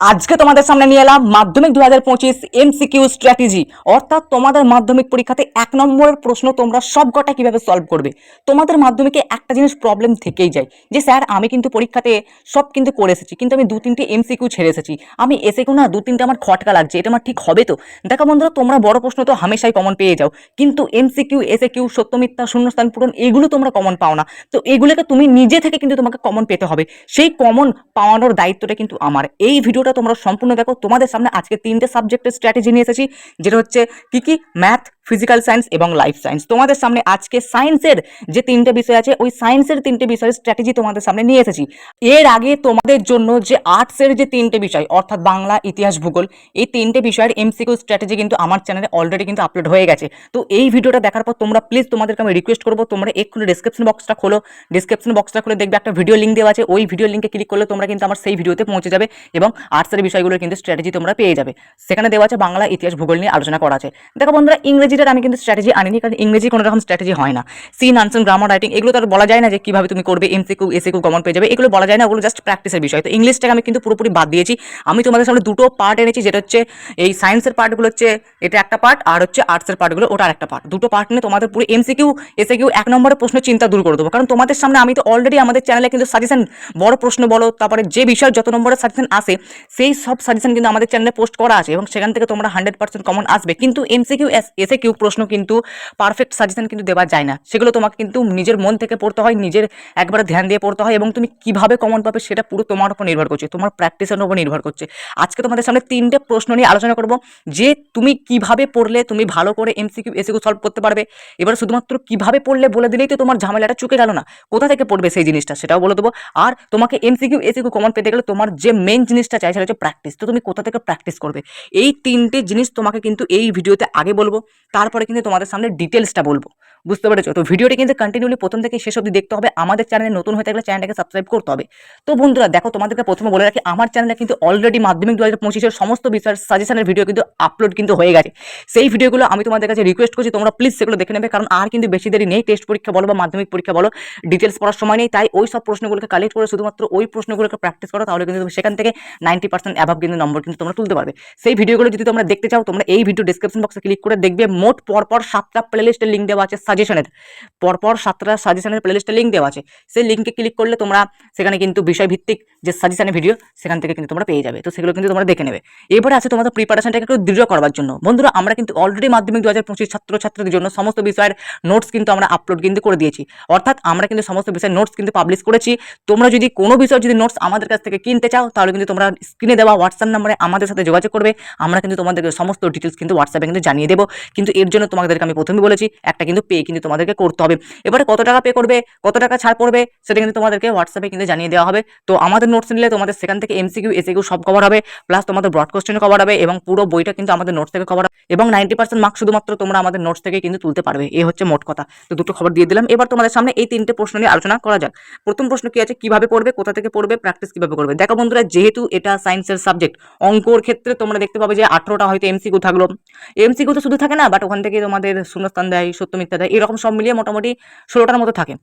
আজকে তোমাদের সামনে নিয়ে এলাম মাধ্যমিক দু হাজার পঁচিশ এমসিকিউ স্ট্র্যাটেজি অর্থাৎ তোমাদের মাধ্যমিক পরীক্ষাতে এক নম্বরের প্রশ্ন তোমরা সব কটা কীভাবে সলভ করবে? তোমাদের মাধ্যমিকে একটা জিনিস প্রবলেম থেকেই যায়, যে স্যার আমি কিন্তু পরীক্ষাতে সব কিন্তু করে এসেছি, কিন্তু আমি দু তিনটে এমসিকিউ ছেড়ে এসেছি। আমি এসে না দু তিনটে আমার খটকা লাগছে, এটা আমার ঠিক হবে তো? দেখো বন্ধুরা, তোমরা বড় প্রশ্ন তো হামেশাই কমন পেয়ে যাও, কিন্তু এমসিকিউ এসে কিউ সত্য মিথ্যা, শূন্যস্থান পূরণ, এগুলো তোমরা কমন পাও না। তো এগুলোকে তুমি নিজে থেকে কিন্তু তোমাকে কমন পেতে হবে। সেই কমন পাওয়ানোর দায়িত্বটা কিন্তু আমার। এই ভিডিওটা তোমরা সম্পূর্ণ দেখো। তোমাদের সামনে আজকে তিনটে সাবজেক্টের স্ট্র্যাটেজি নিয়ে এসেছি। যেটা হচ্ছে কি কি? ম্যাথ ফিজিক্যাল সায়েন্স এবং লাইফ সায়েন্স তোমাদের সামনে আজকে সায়েন্সের যে তিনটে বিষয় আছে, ওই সায়েন্সের তিনটে বিষয়ের স্ট্র্যাটেজি তোমাদের সামনে নিয়ে এসেছি। এর আগে তোমাদের জন্য যে আর্টসের যে তিনটে বিষয়, অর্থাৎ বাংলা, ইতিহাস, ভূগোল, এই তিনটে বিষয়ের এমসিকিউ স্ট্র্যাটেজি কিন্তু আমার চ্যানেলে অলরেডি কিন্তু আপলোড হয়ে গেছে। তো এই ভিডিওটা দেখার পর তোমরা প্লিজ তোমাদেরকে আমি রিকোয়েস্ট করব, তোমরা এক্ষুনি ডিসক্রিপশন বক্সটা খোলো। ডিসক্রিপশন বক্সটা খুলে দেখবে, একটা ভিডিও লিঙ্ক দেওয়া আছে। ওই ভিডিও লিঙ্কে ক্লিক করলে তোমরা কিন্তু আমার সেই ভিডিওতে পৌঁছে যাবে এবং আর্টসের বিষয়গুলোর কিন্তু স্ট্র্যাটেজি তোমরা পেয়ে যাবে। সেখানে দেওয়া আছে বাংলা, ইতিহাস, ভূগোল নিয়ে আলোচনা করা আছে। দেখো বন্ধুরা ইংরেজিটার আমি কিন্তু স্ট্র্যাটেজি আনিনি, কারণ ইংরেজি কোনো রকম স্ট্র্যাটেজি হয় না। সিন আনসার গ্রামার রাইটিং এগুলো তো আর বলা যায় না যে কীভাবে তুমি করবে এমসি এমসিকিউ এসিকিউ কমন পেয়ে যাবে, এগুলো বলা যায় না, ওগুলো জাস্ট প্র্যাকটিসের বিষয়। তো ইংলিশটাকে আমি কিন্তু পুরোপুরি বাদ দিয়েছি। আমি তোমাদের সামনে দুটো পার্ট এনেছি, যেটা হচ্ছে এই সায়েন্সের পার্টগুলো হচ্ছে এটা একটা পার্ট আর হচ্ছে আর্টসের পার্টগুলো ওটা একটা পার্ট দুটো পার্ট নিয়ে তোমাদের পুরো এমসিকিউ এসিকিউ এক নম্বরের প্রশ্ন চিন্তা দূর করে দেবো। কারণ তোমাদের সামনে আমি তো অলরেডি আমাদের চ্যানেলে কিন্তু সাজেশন বড় প্রশ্ন বলো, তারপরে যে বিষয়ের যত নম্বরের সাজেশন আসে সেই সব সাজেশন কিন্তু আমাদের চ্যানেলে পোস্ট করা আছে এবং সেখান থেকে তোমরা হান্ড্রেড পার্সেন্ট কমন আসবে। কিন্তু এমসিকিউ এসে কিউ প্রশ্ন কিন্তু পারফেক্ট সাজেশন কিন্তু দেওয়া যায় না। সেগুলো তোমাকে কিন্তু নিজের মন থেকে পড়তে হয়, নিজের একবারে ধ্যান দিয়ে পড়তে হয় এবং তুমি কীভাবে কমন পাবে সেটা পুরো তোমার উপর নির্ভর করছে, তোমার প্র্যাকটিসের উপর নির্ভর করছে। আজকে তোমাদের সামনে তিনটে প্রশ্ন নিয়ে আলোচনা করব, যে তুমি কীভাবে পড়লে তুমি ভালো করে এমসিকিউ এসিকিউ সলভ করতে পারবে। এবার শুধুমাত্র কীভাবে পড়লে বলে দিলেই তো তোমার ঝামেলাটা চুকে গেল না, কোথা থেকে পড়বে সেই জিনিসটা সেটাও বলে দেবো। আর তোমাকে এমসিকিউ এসিকিউ কমন পেতে গেলে তোমার যে মেন জিনিসটা চাই সেটা হচ্ছে প্র্যাকটিস তো তুমি কোথা থেকে প্র্যাকটিস করবে? এই তিনটে জিনিস তোমাকে কিন্তু এই ভিডিওতে আগে বলব, তারপরে কিন্তু তোমাদের সামনে ডিটেলসটা বলব। বুঝতে পেরেছ? তো ভিডিওটি কিন্তু কন্টিনিউলি প্রথম থেকে শেষ অবধি দেখতে হবে। আমাদের চ্যানেলে নতুন হয়ে থাকলে চ্যানেলটাকে সাবস্ক্রাইব করতে হবে। তো বন্ধুরা, দেখো, তোমাদেরকে প্রথমে বলে রাখি, আমার চ্যানেলে কিন্তু অলরেডি মাধ্যমিক দু হাজার পঁচিশের সমস্ত বিষয়ের সাজেশনের ভিডিও কিন্তু আপলোড কিন্তু হয়ে গেছে। সেই ভিডিওগুলো আমি তোমাদের কাছে রিকোয়েস্ট করছি, তোমরা প্লিজ সেগুলো দেখে নেবে, কারণ আর কিন্তু বেশি দেরি নেই। টেস্ট পরীক্ষা বলো বা মাধ্যমিক পরীক্ষা বলো ডিটেলস পড়ার সময় নেই। তাই ওই সব প্রশ্নগুলোকে কালেক্ট করে শুধুমাত্র ওই প্রশ্নগুলোকে প্র্যাকটিস করো, তাহলে কিন্তু সেখান থেকে নাইনটি পার্সেন্ট অ্যাভাব কিন্তু নম্বর কিন্তু তোমরা তুলতে পারবে। সেই ভিডিওগুলো যদি তোমরা দেখতে চাও, তোমরা এই ভিডিও ডিসক্রিপশন বক্সে ক্লিক করে দেখবে। মোট পরপর সাতটা প্লেলিস্টের লিঙ্ক দেওয়া আছে। সাজেশনের পরপর সাতটা সাজেশনের প্লেলিস্টের লিঙ্ক দেওয়া আছে। সেই লিঙ্কে ক্লিক করলে তোমরা সেখানে কিন্তু বিষয়ভিত্তিক যে সাজেশনের ভিডিও সেখান থেকে কিন্তু তোমরা পেয়ে যাবে। তো সেগুলো কিন্তু তোমরা দেখে নেবে। এবারে আছে তোমাদের প্রিপারেশনটাকে একটু দৃঢ় করবার জন্য। বন্ধুরা, আমরা কিন্তু অলরেডি মাধ্যমিক দু হাজার পঁচিশ ছাত্রছাত্রীদের জন্য সমস্ত বিষয়ের নোটস কিন্তু আমরা আপলোড কিন্তু করে দিয়েছি। অর্থাৎ আমরা কিন্তু সমস্ত বিষয়ের নোটস কিন্তু পাবলিশ করেছি। তোমরা যদি কোনো বিষয় যদি নোটস আমাদের কাছ থেকে কিনতে চাও, তাহলে কিন্তু তোমরা স্ক্রিনে দেওয়া হোয়াটসঅ্যাপ নাম্বারে আমাদের সাথে যোগাযোগ করবে। আমরা কিন্তু তোমাদেরকে সমস্ত ডিটেলস কিন্তু হোয়াটসঅ্যাপে কিন্তু জানিয়ে দেবো। কিন্তু এর জন্য তোমাদেরকে আমি প্রথমে বলেছি, একটা কিন্তু পে কিন্তু তোমাদেরকে করতে হবে। এবারে কত টাকা পে করবে, কত টাকা ছাড় পড়বে, সেটা কিন্তু তোমাদেরকে হোয়াটসঅ্যাপে কিন্তু জানিয়ে দেওয়া হবে। তো আমাদের নোটস নিলে তোমাদের সেখান থেকে এমসিকিউ এসিকিউ সব কভার হবে প্লাস তোমাদের ব্রড কভার হবে এবং পুরো বইটা কিন্তু আমাদের নোটস থেকে কভার হবে এবং নাইনটি পার্সেন্ট মার্কস শুধুমাত্র তোমরা আমাদের নোটস থেকে কিন্তু তুলতে পারবে। এই হচ্ছে মোট কথা। তো দুটো খবর দিয়ে দিলাম। এবার তোমাদের সামনে এই তিনটে প্রশ্ন নিয়ে আলোচনা করা যাক। প্রথম প্রশ্ন কি আছে? কীভাবে পড়বে? কোথা থেকে পড়বে? প্র্যাকটিস কীভাবে করবে? দেখো বন্ধুরা, যেহেতু এটা সায়েন্সের সাবজেক্ট অঙ্কর ক্ষেত্রে তোমরা দেখতে পাবে যে আঠারোটা হয়তো এমসিকিউ থাকল। এমসিকিউ তো শুধু থাকে না বাট ওখান থেকে তোমাদের শূন্যস্থান দেয় সত্য মিথ্যা দেয় এরকম সব মিলিয়ে মোটামুটি ষোলোটার মতো থাকে।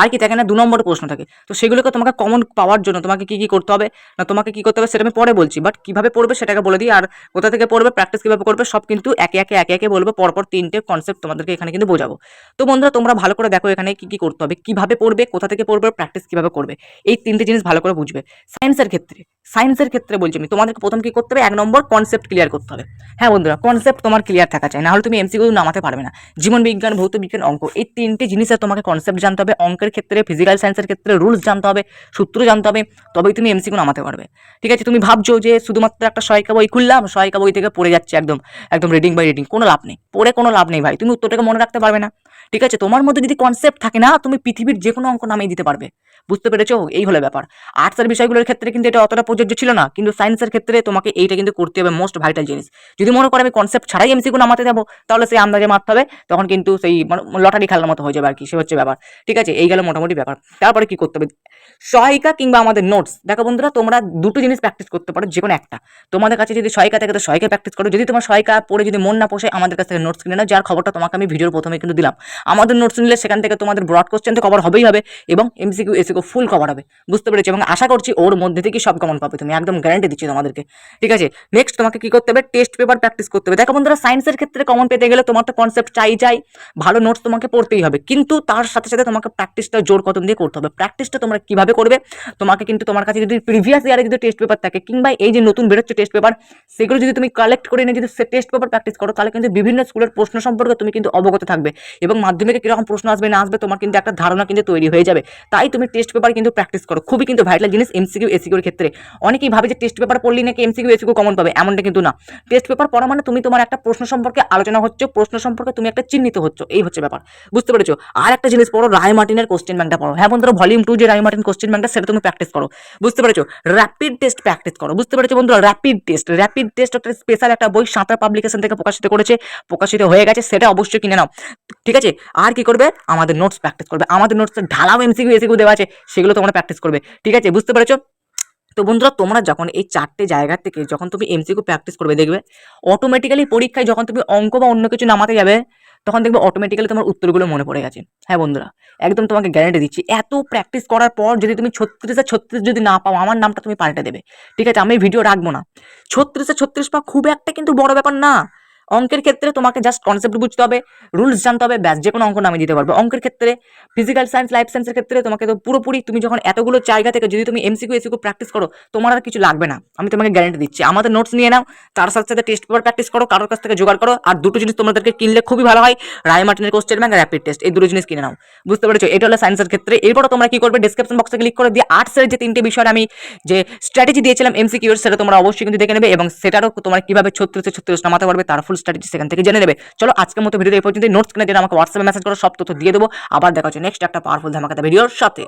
আর কি থাকে না দু নম্বরের প্রশ্ন থাকে। তো সেগুলোকে তোমাকে কমন পাওয়ার জন্য তোমাকে কি কি করতে হবে না তোমাকে কি করতে হবে সেটা আমি পরে বলছি। বাট কীভাবে পড়বে সেটাকে বলে দিই, আর কোথা থেকে পড়বে প্র্যাকটিস কীভাবে করবে, সব কিন্তু একে একে একে একে বলব, পরপর তিনটে কনসেপ্ট তোমাদেরকে এখানে কিন্তু বোঝাবো। তো বন্ধুরা, তোমরা ভালো করে দেখো এখানে কি কি করতে হবে, কীভাবে পড়বে, কোথা থেকে পড়বে প্র্যাকটিস কীভাবে করবে। এই তিনটে জিনিস ভালো করে বুঝবে। সায়েন্সের ক্ষেত্রে সায়েন্সের ক্ষেত্রে বলছি আমি, তোমাদেরকে প্রথম কি করতে হবে, এক নম্বর কনসেপ্ট ক্লিয়ার করতে হবে। হ্যাঁ বন্ধুরা কনসেপ্ট তোমার ক্লিয়ার থাকা চাই, নাহলে তুমি এমসিকিউ নামাতে পারবে না। জীবন বিজ্ঞান, ভৌত বিজ্ঞান, অঙ্ক, এই তিনটে জিনিসের তোমাকে কনসেপ্ট জানতে হবে, অঙ্কের ক্ষেত্রে ফিজিক্যাল সায়েন্সের ক্ষেত্রে রুলস জানতে হবে, সূত্র জানতে হবে, তবেই তুমি এমসিকিউ নামাতে পারবে। ঠিক আছে? তুমি ভাবছ যে শুধুমাত্র একটা সহায়িকা বই খুললাম, সহায়িকা বই থেকে পড়ে যাচ্ছে একদম একদম রিডিং বাই রিডিং কোনো লাভ নেই। পড়ে কোনো লাভ নেই ভাই, তুমি উত্তরটাকে মনে রাখতে পারবে না। ঠিক আছে? তোমার মধ্যে যদি কনসেপ্ট থাকে না, তুমি পৃথিবীর যে কোনো অঙ্ক নামিয়ে দিতে পারবে। বুঝতে পেরেছ? এই হলো ব্যাপার। আর্টসের বিষয়গুলোর ক্ষেত্রে কিন্তু এটা অতটা প্রযোজ্য ছিল না, কিন্তু সায়েন্সের ক্ষেত্রে তোমাকে এইটা কিন্তু করতে হবে মোস্ট ভাইটাল জিনিস। যদি মনে করে আমি কনসেপ্ট ছাড়াই এমসিকিউ নামাতে যাব, তাহলে সেই আন্দাজে মারতে হবে, তখন কিন্তু সেই লটারি খেলার মতো হয়ে যাবে আর কি, সে হচ্ছে ব্যাপার। ঠিক আছে? এই গেল মোটামুটি ব্যাপার। তারপরে কি করতে হবে? সহায়িকা কিংবা আমাদের নোটস দেখো বন্ধুরা, তোমরা দুটো জিনিস প্র্যাকটিস করতে পারো যে কোনো একটা। তোমাদের কাছে যদি সহায়িকা থাকে তো সহায়িকা প্র্যাকটিস করো। যদি তোমার সহায়িকা পড়ে যদি মন না পোষে, আমাদের কাছ থেকে নোটস কিনে নাও। যার খবরটা তোমাকে আমি ভিডিওর প্রথমে কিন্তু দিলাম। আমাদের নোটস নিলে সেখান থেকে তোমাদের ব্রড কোশ্চেন তো কভার হবেই হবে এবং এমসিকিউ এসিকিউ ফুল কভার হবে। বুঝতে পেরেছি? এবং আশা করছি ওর মধ্যে থেকে সব কমন পাবে। তুমি একদম গ্যারান্টি দিচ্ছি তোমাদেরকে। ঠিক আছে? নেক্সট তোমাকে কি করতে হবে? টেস্ট পেপার প্র্যাকটিস করতে হবে। দেখো বন্ধুরা সায়েন্সের ক্ষেত্রে কমন পেতে গেলে তোমার তো কনসেপ্ট চাই চাই। ভালো নোটস তোমাকে পড়তেই হবে। কিন্তু তার সাথে সাথে তোমাকে প্র্যাকটিসটা জোর কদম দিয়ে করতে হবে। প্র্যাকটিসটা তোমরা কীভাবে করবে? তোমাকে কিন্তু তোমার কাছে যদি প্রিভিয়াস ইয়ারে যদি টেস্ট পেপার থাকে, কিংবা এই যে নতুন বেরোচ্ছে টেস্ট পেপার সেগুলো যদি তুমি কালেক্ট করে নিয়ে যদি সে টেস্ট পেপার প্র্যাকটিস করো, তাহলে কিন্তু বিভিন্ন স্কুলের প্রশ্ন সম্পর্কে তুমি কিন্তু অবগত থাকবে। এবং মাধ্যমিকে কীরকম প্রশ্ন আসবে, না আসবে, তোমার কিন্তু একটা ধারণা কিন্তু তৈরি হয়ে যাবে। তাই তুমি টেস্ট পেপার কিন্তু প্র্যাকটিস করো। খুবই কিন্তু ভাইটাল জিনিস এমসিকিউ এসিকিউর ক্ষেত্রে। অনেকেই ভাবে যে টেস্ট পেপার পড়লি নাকি এমসিকিউ এসিকিউ কমন পাবে, এমনটা কিন্তু না। টেস্ট পেপার পড়া মানে তুমি তোমার একটা প্রশ্ন সম্পর্কে আলোচনা হচ্ছে, প্রশ্ন সম্পর্কে তুমি একটা চিহ্নিত হচ্ছে, এই হচ্ছে ব্যাপার। বুঝতে পেরেছ? আর একটা জিনিস পড়ো, রায় মার্টিনের কোশ্চেন ব্যাংকটা পড়ো। হ্যাঁ বন্ধুরা ভলিউম টু যে রায় মার্টিন কোশ্চেন ব্যাংকটা সেটা তুমি প্র্যাকটিস করো। বুঝতে পেরেছ? র্যাপিড টেস্ট প্র্যাকটিস করো। বুঝতে পেরেছ বন্ধুরা? র্যাপিড টেস্ট র্যাপিড টেস্ট একটা স্পেশাল একটা বই সাঁতার পাবলিকেশন থেকে প্রকাশিত করেছে, প্রকাশিত হয়ে গেছে, সেটা অবশ্যই কিনে নাও। ঠিক আছে? আর কি করবে? আমাদের নোটস প্র্যাকটিস করবে। আমাদের নোটস ঢালাও এমসিকিউ এসিকিউ দেওয়া আছে, সেগুলো তোমরা প্র্যাকটিস করবে। ঠিক আছে? বুঝতে পেরেছ? তো বন্ধুরা, তোমরা যখন এই চারটে জায়গা থেকে যখন তুমি এমসিকিউ প্র্যাকটিস করবে, দেখবে অটোমেটিক্যালি পরীক্ষায় যখন তুমি অঙ্ক বা অন্য কিছু নামাতে যাবে তখন দেখবে অটোমেটিক্যালি তোমার উত্তরগুলো মনে পড়ে গেছে। হ্যাঁ বন্ধুরা, একদম তোমাকে গ্যারেন্টি দিচ্ছি, এত প্র্যাকটিস করার পর যদি তুমি ছত্রিশে ছত্রিশ যদি না পাও, আমার নামটা তুমি পাল্টে দেবে। ঠিক আছে, আমি ভিডিও রাখব না। ছত্রিশে ছত্রিশ পাওয়া খুব একটা কিন্তু বড় ব্যাপার না। অঙ্কের ক্ষেত্রে তোমাকে জাস্ট কনসেপ্ট বুঝতে হবে রুলস জানতে হবে, ব্যাস যে কোনো অঙ্ক নামিয়ে দিতে পারবে। অঙ্কের ক্ষেত্রে ফিজিক্যাল সায়েন্স লাইফ সায়েন্সের ক্ষেত্রে তোমাকে তো পুরোপুরি তুমি যখন এতগুলো জায়গা থেকে যদি তুমি এমসিকিউ এসিকিউ প্র্যাকটিস করো, তোমার আর কিছু লাগবে না। আমি তোমাকে গ্যারান্টি দিচ্ছি। আমাদের নোটস নিয়ে নাও, তার সাথে সাথে টেস্ট পেপার প্র্যাকটিস করো, কারোর কাছ থেকে জোগাড় করো, আর দুটো জিনিস তোমাদেরকে কিনলে খুবই ভালো হয়, রায় মার্টিনের কোশ্চেন ব্যাংক র্যাপিড টেস্ট এই দুটো জিনিস কিনে নাও। বুঝতে পেরেছ? এটা হলো সায়েন্সের ক্ষেত্রে। এরপরও তোমরা কি করবে? ডিসক্রিপশন বক্সে ক্লিক করে দিয়ে আর্টসের যে তিনটে বিষয় আমি যে স্ট্র্যাটেজি দিয়েছিলাম এমসিকিউর সেটা তোমরা অবশ্যই কিন্তু দেখে নেবে এবং সেটারও তোমরা কীভাবে ছত্রিশে ছত্রিশ নামাতে পারবে, তার ফুল স্ট্র্যাটেজি সেখান থেকে জেনে নেবে। চলো আজকের মতো ভিডিও এই পর্যন্ত নোটস কিনে দিন আমাকে হোয়াটসঅ্যাপে মেসেজ করো, সব তথ্য দিয়ে দেবো। আবার দেখা হচ্ছে নেক্সট একটা পাওয়ারফুল ধামাকাতা ভিডিওর সাথে।